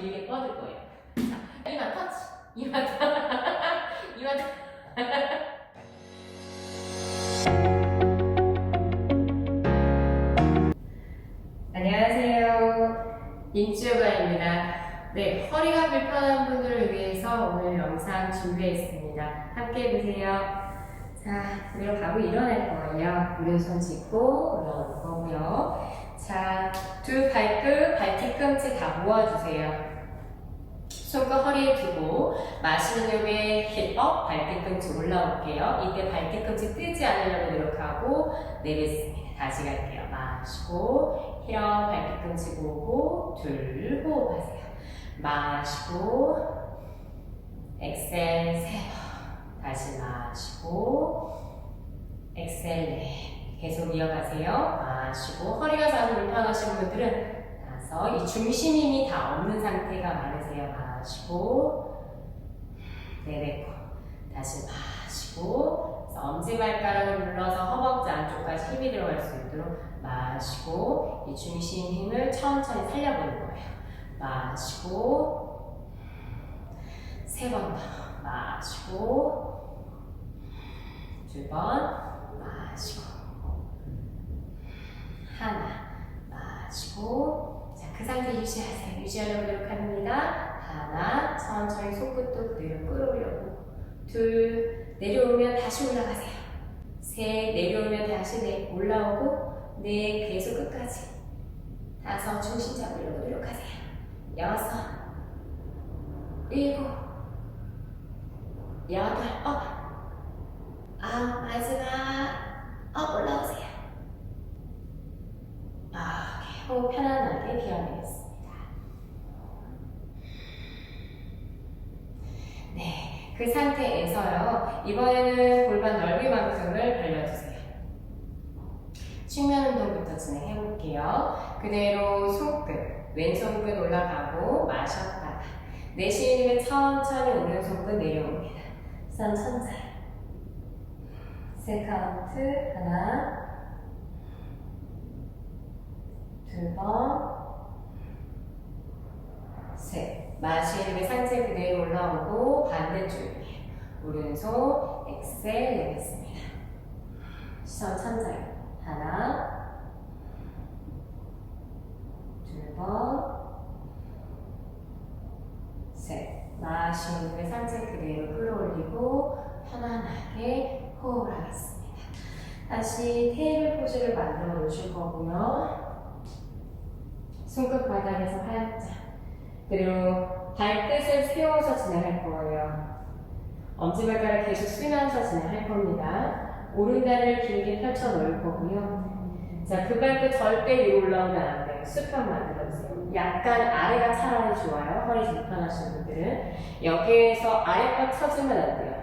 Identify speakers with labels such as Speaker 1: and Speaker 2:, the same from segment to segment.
Speaker 1: 길게 뻗을 거예요. 자, 이마 터치. 이마 터 이마 터 안녕하세요. 인치요가입니다. 네, 허리가 불편한 분들을 위해서 오늘 영상 준비했습니다. 함께 보세요. 자, 위로 가고 일어날 거예요. 오른손 짚고 올라오는 거고요. 자, 두 발끝, 발뒤꿈치 다 모아주세요. 손과 허리에 두고 마시는 요에 힙업, 발뒤꿈치 올라올게요. 이때 발뒤꿈치 뜨지 않으려고 노력하고 내뱉습니다. 다시 갈게요. 마시고 힐업, 발뒤꿈치 보고 둘, 호흡하세요. 마시고 엑셀 세 번. 다시 마시고 엑셀 네. 계속 이어가세요. 마시고 허리가 자주 불편하신 분들은 나서 이 중심 힘이 다 없는 상태가 많으세요. 마시고 내뱉고 다시 마시고 엄지발가락을 눌러서 허벅지 안쪽까지 힘이 들어갈 수 있도록 마시고 이 중심 힘을 천천히 살려보는 거예요. 마시고 세 번 더 마시고 두 번 마시고 하나 마시고 자 그 상태 유지하세요. 유지하려고 노력합니다. 하나 천천히 손끝도 그대로 끌어올려고 둘 내려오면 다시 올라가세요. 셋 내려오면 다시 네 올라오고 네 계속 끝까지 다섯 중심 잡으려고 노력하세요. 여섯 일곱 여덟 업 아홉 마지막 업 올라오세요. 아, 호흡 편안하게 비워내겠습니다. 네, 그 상태에서요. 이번에는 골반 넓이만큼을 벌려주세요. 측면 운동부터 진행해 볼게요. 그대로 손끝, 왼손끝 올라가고 마셨다가 내쉬는 천천히 오른손끝 내려옵니다. 선 천천히. 세 카운트 하나, 두 번, 셋. 마시는 게 상체 그대로 올라오고 반대쪽이에요. 오른손 엑셀 내겠습니다. 시선 천천히. 하나, 두 번, 셋. 마시는 게 상체 그대로 끌어올리고 편안하게 호흡을 하겠습니다. 다시 테이블 포즈를 만들어 놓으실 거고요. 손끝 바닥에서 활짝 그리고 발끝을 세워서 진행할 거예요. 엄지발가락 계속 쓰면서 진행할 겁니다. 오른다리를 길게 펼쳐 놓을 거고요. 자, 그 발끝 절대 위로 올라오면 안 돼요. 수평 만들어주세요. 약간 아래가 차라리 좋아요. 허리 불편하신 분들은. 여기에서 아래가 쳐주면 안 돼요.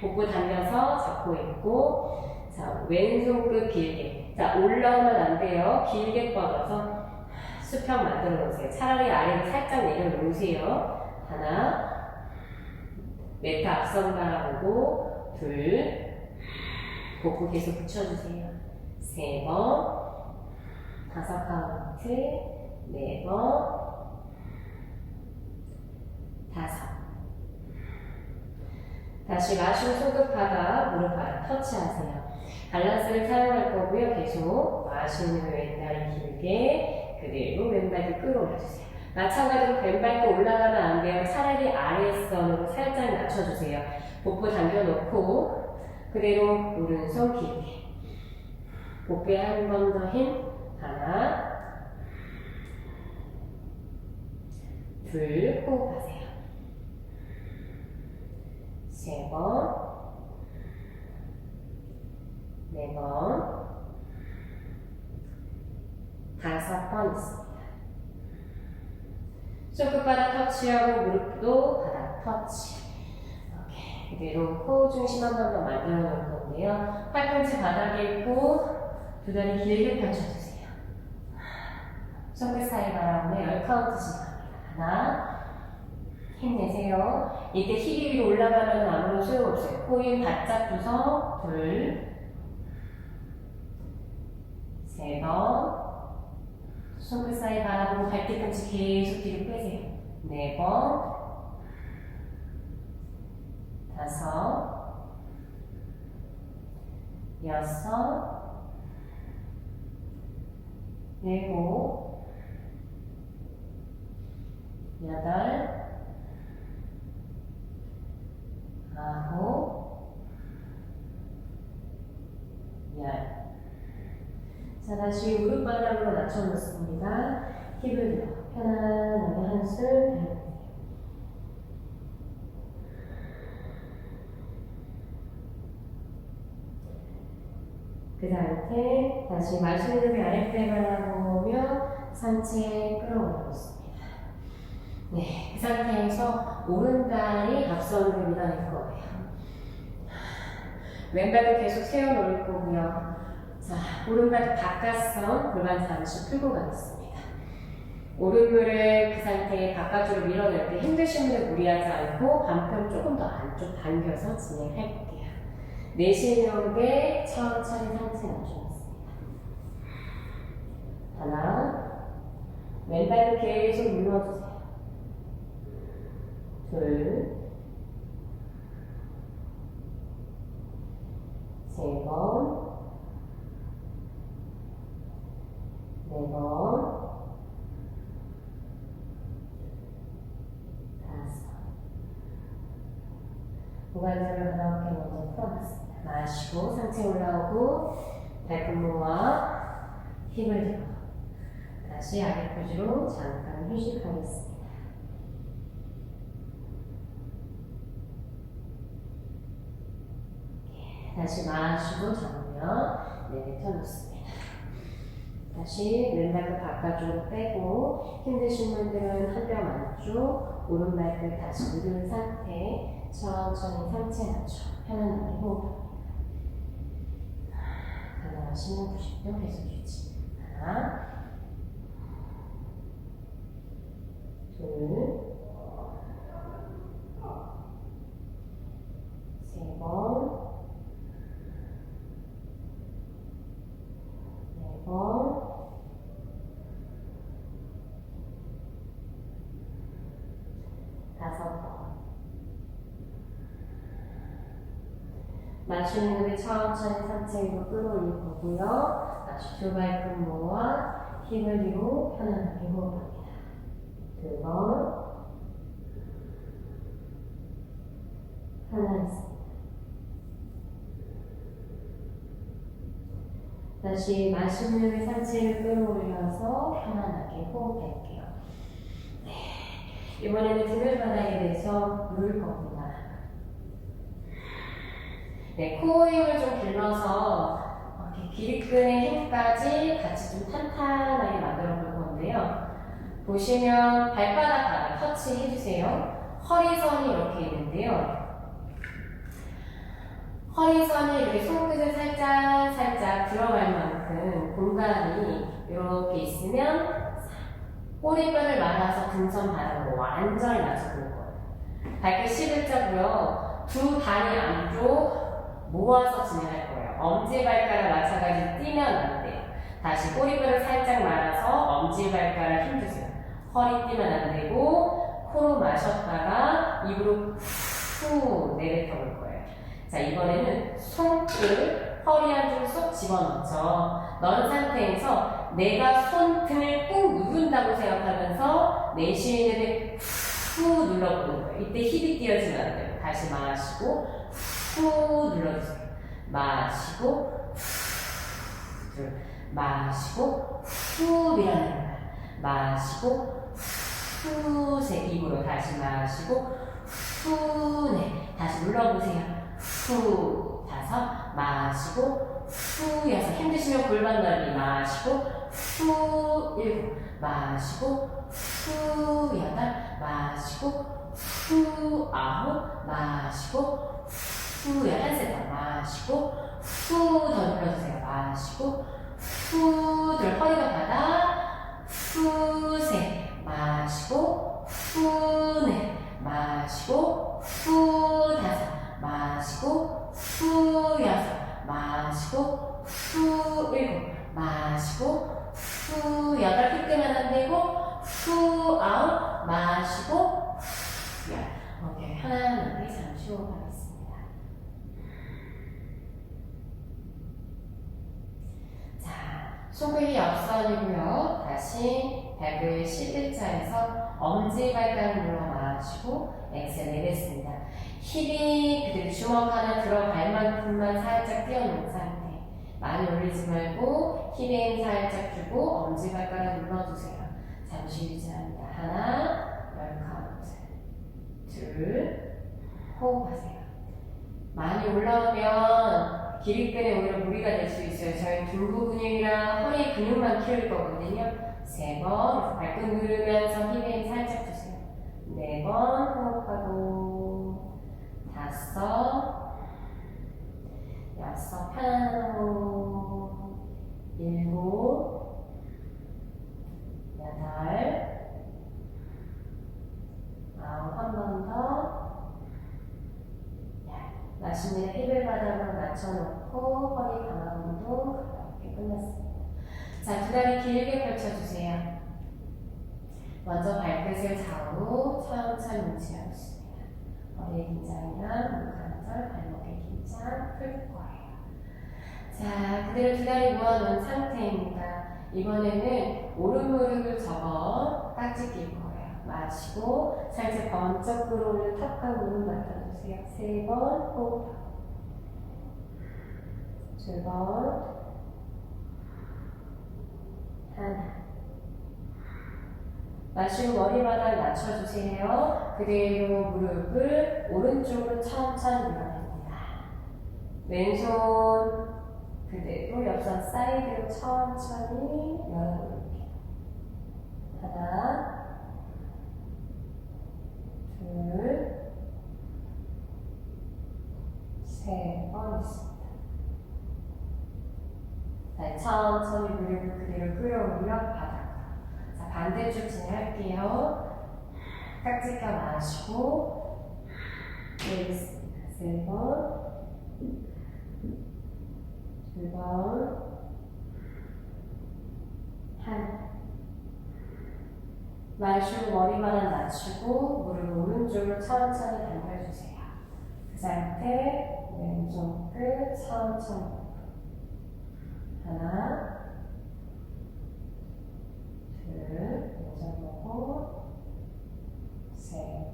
Speaker 1: 복부 당겨서 잡고 있고, 자, 왼손 끝 길게. 자, 올라오면 안 돼요. 길게 뻗어서 수평 만들어 놓으세요. 차라리 아래로 살짝 내려 놓으세요. 하나, 매트 앞선 바라보고, 둘, 복부 계속 붙여주세요. 세 번, 다섯 카운트, 네 번, 다섯. 다시 마시고 바닥, 무릎 바닥 터치하세요. 밸런스를 사용할 거고요. 계속 마시는 왼다리 길게 그대로 왼발도 끌어올려주세요. 마찬가지로 왼발도 올라가면 안 돼요. 차라리 아래선으로 살짝 낮춰주세요. 복부 당겨놓고 그대로 오른손 길게 복부에 한 번 더 힘 하나 둘 호흡하세요. 세 번, 네 번, 다섯 번 있습니다. 손끝바닥 터치하고 무릎도 바닥 터치. 오케이. 그대로 코 중심 한 번 더 만들어 놓을 건데요. 팔꿈치 바닥에 있고 두 다리 길게 펼쳐주세요. 손끝 사이 바람에 열 카운트씩 갑니다. 하나, 힘내세요. 이때 힙이 위로 올라가면 아무런 소용없어요. 코인 바짝 두서 둘, 세 번, 손끝 사이 바라보고 발뒤꿈치 계속 뒤로 빼세요. 네 번, 다섯, 여섯, 일곱, 여덟, 아홉, 열. 자, 다시 무릎 바닥으로 낮춰놓습니다. 힙을 편안하게 한술 내려놓으세요. 그 상태 다시 마시는 아랫배 바라보며 상체 끌어올리겠습니다. 네, 그 상태에서 오른다리 앞선으로 밀어낼 거예요. 왼발도 계속 세워놓을 거고요. 자, 오른발 바깥선 골반 잠시 풀고 가겠습니다. 오른무릎 그 상태에 바깥으로 밀어낼 때 힘드신 분은 무리하지 않고 반편 조금 더 안쪽 당겨서 진행할게요. 내쉬는 게 천천히 상체 낮춰놨습니다. 하나, 왼발도 계속 눌러주세요. 둘, 세 번, 네 번, 다섯. 가볍게 먼저 풀어봤습니다. 마시고 상체 올라오고 발끝 모아 힘을 들어 다시 아래 포즈로 잠깐 휴식하겠습니다. 다시 마시고 잡으면 내뱉어놓습니다. 다시 왼발끝 바깥쪽으로 빼고 힘드신 분들은 한 뼘 안쪽 오른발끝 다시 누른 상태 천천히 상체 낮춰 편안하게 호흡합니다. 가능하시면 90도 계속 유지 하나 둘세번 네 번, 다섯 번. 마시는 호흡에 천천히 상체 위로 끌어올릴 거고요. 다시 두 발끝 모아 힘을 뒤로 편안하게 호흡합니다. 두 번. 하나 있습니다. 다시 마시는 후에 상체를 끌어올려서 편안하게 호흡할게요. 네. 이번에는 등을 바닥에 대서 누울 겁니다. 네, 코 힘을 좀 길러서 기립근의 힘까지 같이 좀 탄탄하게 만들어 볼 건데요. 보시면 발바닥 바닥 터치 해주세요. 허리선이 이렇게 있는데요. 허리선이 이렇게 손끝을 살짝 살짝 들어갈 만큼 공간이 이렇게 있으면 꼬리뼈를 말아서 등선 바닥으로 완전히 낮춰볼 거예요. 발끝 11자고요. 두 다리 안쪽 모아서 진행할 거예요. 엄지발가락 마찬가지 뛰면 안 돼요. 다시 꼬리뼈를 살짝 말아서 엄지발가락 힘주세요. 허리 뛰면 안 되고 코로 마셨다가 입으로 후 내뱉어 볼 거예요. 자, 이번에는 손끝, 허리 안쪽으로 쏙 집어넣죠. 넣은 상태에서 내가 손등을 꾹 누른다고 생각하면서 내쉬는 후 눌러보는 거예요. 이때 힙이 뛰어지면 안 돼요. 다시 마시고 후 눌러주세요. 마시고 후 둘, 마시고 후 거예요. 마시고 후세 입으로 다시 마시고 후네 다시 눌러보세요. 후 다섯 마시고 후 여섯 힘드시면 골반 넓이 마시고 후 일곱 마시고 후 여덟 마시고 후 아홉 마시고 후 열한 세번 마시고 후더 눌러주세요. 마시고 후둘 허리가 바닥 후세 마시고 후네 마시고 후 다섯 마시고 후 여섯 마시고 후 일곱 마시고 후 여덟 힐 때만 안 되고 후 아웃 마시고 후 열. 오케이 편안하게 잠시 호흡하겠습니다. 자 손끝이 옆선이고요. 다시 발을 11자에서 엄지발가락 눌러 마시고 엑셀 내뱉습니다. 힙이 그대로 주먹 하나 들어갈 만큼만 살짝 띄워놓은 상태. 많이 올리지 말고 힙에 힘 살짝 주고 엄지발가락 눌러주세요. 잠시 유지합니다. 하나, 열 카운트. 둘, 호흡하세요. 많이 올라오면 기립근에 오히려 무리가 될 수 있어요. 저희 둔부 근육이랑 허리 근육만 키울 거거든요. 세 번, 발끝 누르면서 힙에 힘 살짝. 네 번 호흡하고, 다섯, 여섯, 호흡, 일곱, 여덟, 아홉, 한 번 더, 열. 마시면 힙을 바닥으로 낮춰놓고 허리 강화 운동 가볍게 끝났습니다. 자, 두 다리 길게 펼쳐주세요. 먼저 발끝을 좌우로 천천히 있습니다. 머리의 긴장이랑 목관절, 발목의 긴장 풀 거예요. 자, 그대로 두 다리 모아놓은 상태입니다. 이번에는 오른 무릎을 접어 깍지 낄 거예요. 마시고 살짝 번쩍 끌어올려 턱과 무릎 맡아주세요. 세 번 호흡. 두 번. 하나. 마시고 머리바닥 낮춰주세요. 그대로 무릎을 오른쪽으로 천천히 밀어냅니다. 왼손 그대로 옆선 사이드로 천천히 열어볼게요. 하나, 둘, 세 번 있습니다. 자, 천천히 무릎을 그대로 끌어올려 반대쪽 진행할게요. 깍지 껴 마시고, 내리겠습니다. 세 번, 두 번, 하나. 마시고 머리만 낮추고 무릎 오른쪽으로 천천히 당겨주세요. 그 상태 왼쪽 끝 천천히 하나 둘 왼쪽 보고 셋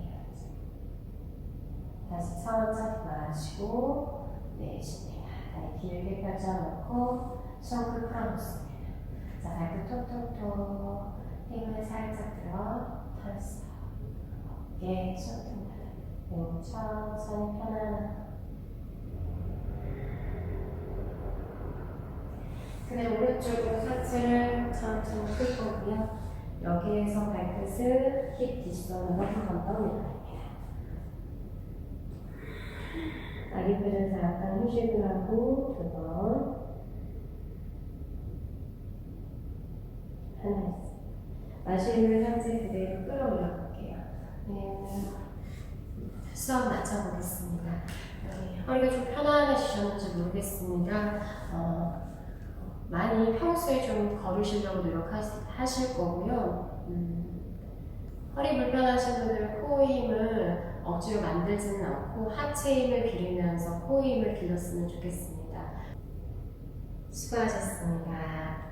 Speaker 1: 해야지 다시 천천히 마시고 내쉽니다. 다리 길게 펼쳐놓고 손끝 풀어놓습니다. 자, 발끝 톡톡톡 힘을 살짝 들어 털었어요. 어깨 손등 바닥. 그리고 천천히 편안하게 그대 오른쪽으로 상체를 천천히 끌 거고요. 여기에서 발끝을 힙 뒷선으로 한번더 밀어냅니다. 아기뼈를 잠깐 휴식을 하고 두 번, 하나. 마시는 상체 그대로 끌어올려 볼게요. 네, 수업 마쳐보겠습니다. 네, 허리가 좀 편안해지셨는지 모르겠습니다. 어, 많이 평소에 좀 걸으시려고 노력하실 거고요. 음, 허리 불편하신 분들은 코 힘을 억지로 만들지는 않고 하체 힘을 기르면서 코 힘을 길렀으면 좋겠습니다. 수고하셨습니다.